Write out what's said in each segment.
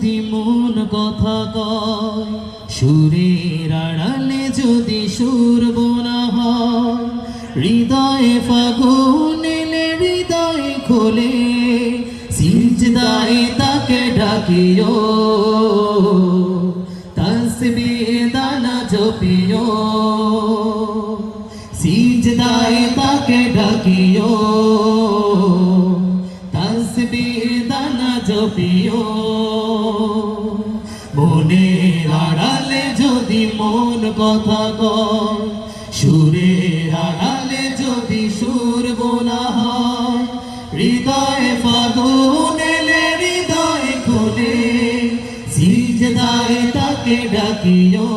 যদি মন কথা কয়, সুরের আড়ালে যদি সুর বোনা হয়, হৃদয়ে ফাগুন এলে হৃদয় খোলে, সিজদায় তাকে ডাকিও, তসবি দানা জপিও, সিজদায় তাকে ডাকিও। দানা জপিও। মনের আড়ালে যদি মন কথা কয় সুরের আড়ালে যদি সুর বোনা হয়, হৃদয়ে ফাগুন এলে হৃদয় খুলে সিজদায় তাকে ডাকিও।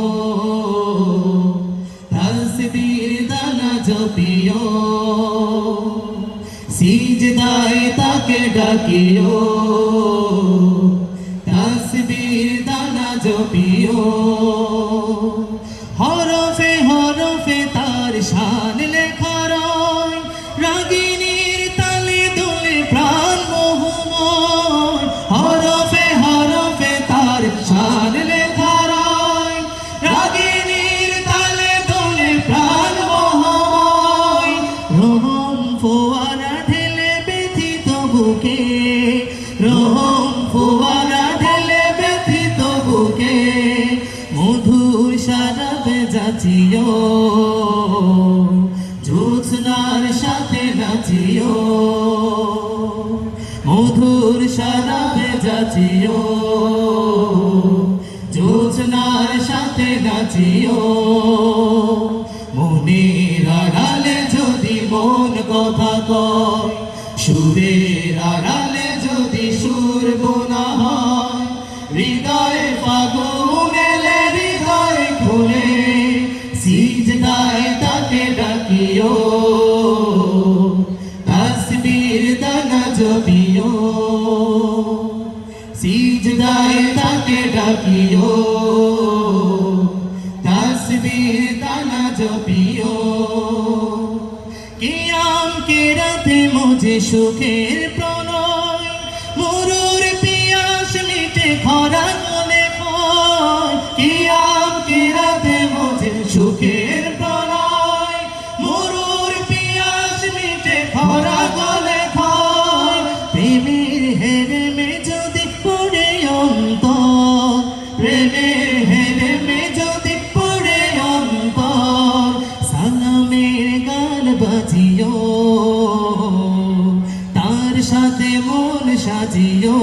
তসবির দানা জপিও। সিজদায় তাকে ডাকিও। তসবির দানা জপিও। হরফে হরফে তার শান লেখা রয়। রাগিনীর তালে দোলে প্রাণ মোহময়। হরফে হরফে তার শান লেখা রয়। রাগিনীর তালে দোলে প্রাণ মোহময়। রোহম ফোয়ারা বুকে, রোহম ফোয়ারা ঢেলে ব্যথিত বুকে, মধুর সারাবে যাচিও জ্যোৎস্নার সাথে নাচিও, মধুর সারাবে যাচিও জ্যোৎস্নার সাথে নাচিও, মনের আড়ালে যদি মন কথা কয় আড়ালে যদি সুর বোনা হয়, হৃদয়ে ফাগুন এলে হৃদয় খুলে, সিজদায় তাকে ডাকিও। তসবির দানা জপিও। সিজদায় তাকে ডাকিও। তসবির দানা জপিও। যে সুখের প্রণয় মরুর পিয়াস মিটে খরা সাথে মন সাজিও।